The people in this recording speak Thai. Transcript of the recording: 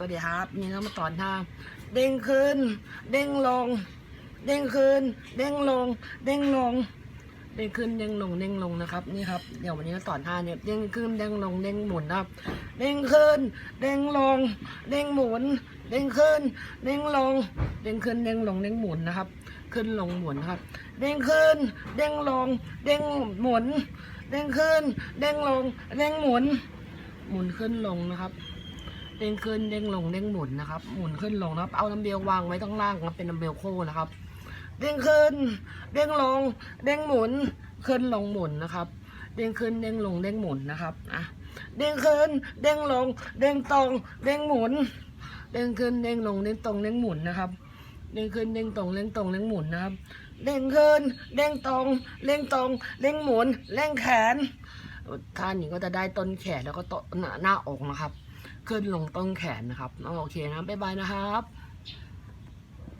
สวัสดีครับนี่เรามาตอนท่าเด้งขึ้น เด้งลง เด้งขึ้น เด้งลง เด้งลง เด้งขึ้นเด้งลงเด้งลงนะครับนี่ครับเดี๋ยววันนี้เราสอนท่าเนี่ยเด้งขึ้นเด้งลงเด้งหมุนนะครับ เด้งขึ้น เด้งลง เด้งหมุน เด้งขึ้น เด้งลง เด้งขึ้นเด้งลงเด้งหมุนนะครับ ขึ้นลงหมุนครับ เด้งขึ้น เด้งลง เด้งหมุน เด้งขึ้น เด้งลง เด้งหมุน หมุนขึ้นลงนะครับ เด้งขึ้นเด้งลงเด้งหมุนนะครับ หมุนขึ้นลงนะครับ เอาดัมเบลวางไว้ข้างล่างครับเป็นดัมเบลโค้นะครับ เด้งขึ้น เด้งลง เด้งหมุน ขึ้นลงหมุนนะครับ เด้งขึ้นเด้งลงเด้งหมุนนะครับ อะ เด้งขึ้น เด้งลง เด้งตรง เด้งหมุน เด้งขึ้นเด้งลงเด้งตรงเด้งหมุนนะครับ เด้งขึ้นเด้งตรงเด้งตรงเด้งหมุนนะครับ เด้งขึ้น เด้งตรง เด้งตรง เด้งหมุน เด้งแขนท่านี้ก็จะได้ต้นแขนแล้วก็ต้นหน้าอกนะครับ ขึ้นลงต้นแขนนะครับโอเคนะบ๊ายบายนะครับ